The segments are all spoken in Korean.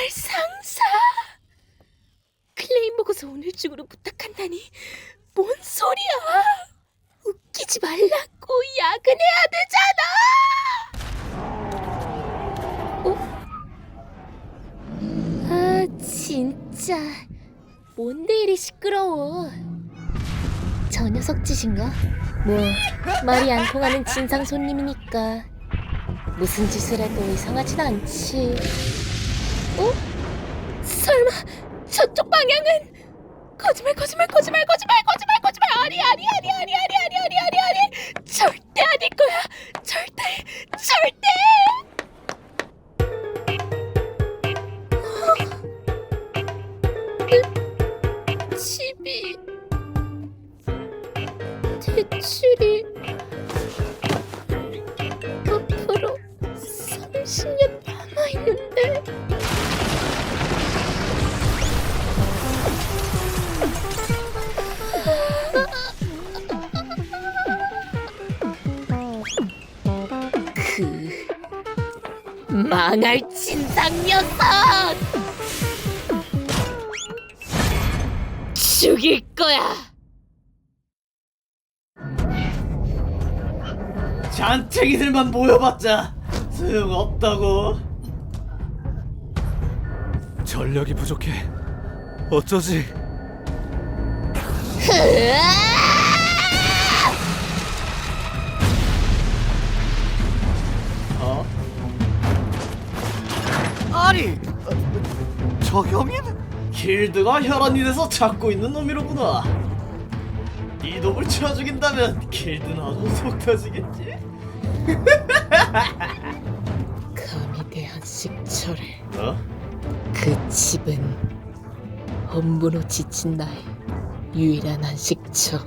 날 상사. 클레임 보고서 오늘 중으로 부탁한다니 뭔 소리야? 웃기지 말라고 야근해야 되잖아. 어? 아 진짜 뭔데 이리 시끄러워? 저 녀석 짓인가? 뭐 말이 안 통하는 진상 손님이니까 무슨 짓을 해도 이상하진 않지. 저쪽 방향은 거짓말 거짓말 거짓말 거짓말 거짓말 거짓말. 아니 아니 아니 아니 아니 아니 아니 아니 아니. 절대 아닐 거야. 절대 절대. 어? 집이 대출이 그 망할 진상 녀석 죽일 거야 잔챙이들만 모여봤자 소용없다고 전력이 부족해. 어쩌지? 어? 아니 저 형인? 길드가 혈안이 돼서 찾고 있는 놈이로구나 이 놈을 쳐 죽인다면 길드는 아주 속 터지겠지? 감히 대한 식처를 어? 그 집은 업무로 지친 나의 유일한 안식처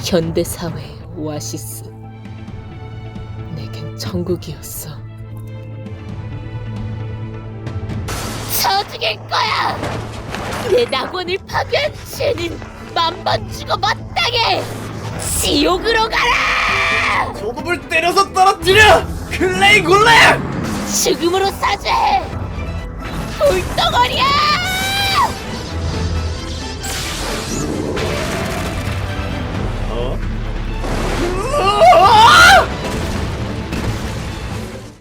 현대 사회의 오아시스 내겐 천국이었어. 쳐 죽일 거야! 내 낙원을 파괴한 죄는 만번 죽어 마땅해! 지옥으로 가라! 저 놈을 때려서 떨어뜨려! 클레이 골렘! 죽음으로 사죄해! 돌덩어리야